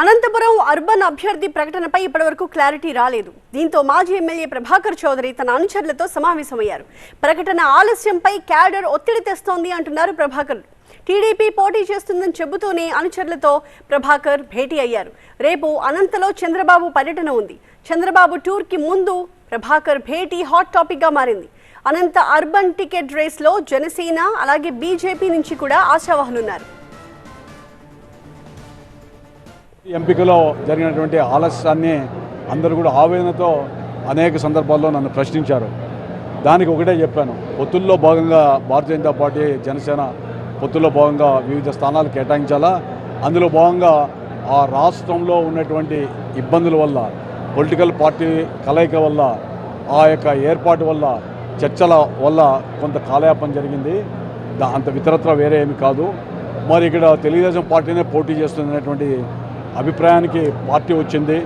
Anantapuram urban అభ్యర్థి ప్రకటనపై ఇప్పటివరకు clarity రాలేదు. దీంతో మాజీ ఎమ్మెల్యే ప్రభాకర్ చౌదరి తన అనుచరులతో సమావేశమయ్యారు. ప్రకటన ఆలస్యంపై క్యాడర్ ఒత్తిడి తెస్తోంది అంటున్నారు ప్రభాకర్. టీడీపీ పోటీ చేస్తుందని చెబుతూనే అనుచరులతో ప్రభాకర్ భేటీ అయ్యారు. రేపు అనంతలో చంద్రబాబు పర్యటన ఉంది. చంద్రబాబు టూర్కి ముందు ప్రభాకర్ భేటీ హాట్ టాపిక్గా మారింది. అనంత అర్బన్ టికెట్ రేస్లో జనసేన అలాగే బీజేపీ నుంచి కూడా ఆశావాహులున్నారు ఎంపికలో జరిగినటువంటి ఆలస్యాన్ని అందరూ కూడా ఆవేదనతో అనేక సందర్భాల్లో నన్ను ప్రశ్నించారు. దానికి ఒకటే చెప్పాను. పొత్తుల్లో భాగంగా భారతీయ జనతా పార్టీ జనసేన పొత్తుల్లో భాగంగా వివిధ స్థానాలు కేటాయించాలా? అందులో భాగంగా ఆ రాష్ట్రంలో ఉన్నటువంటి ఇబ్బందుల వల్ల పొలిటికల్ పార్టీ కలయిక వల్ల ఆ యొక్క ఏర్పాటు వల్ల చర్చల వల్ల కొంత కాలయాపన జరిగింది. అంత వితరత్ర వేరే ఏమి కాదు. మరి ఇక్కడ తెలుగుదేశం పార్టీనే పోటీ చేస్తున్నటువంటి అభిప్రాయానికి పార్టీ వచ్చింది.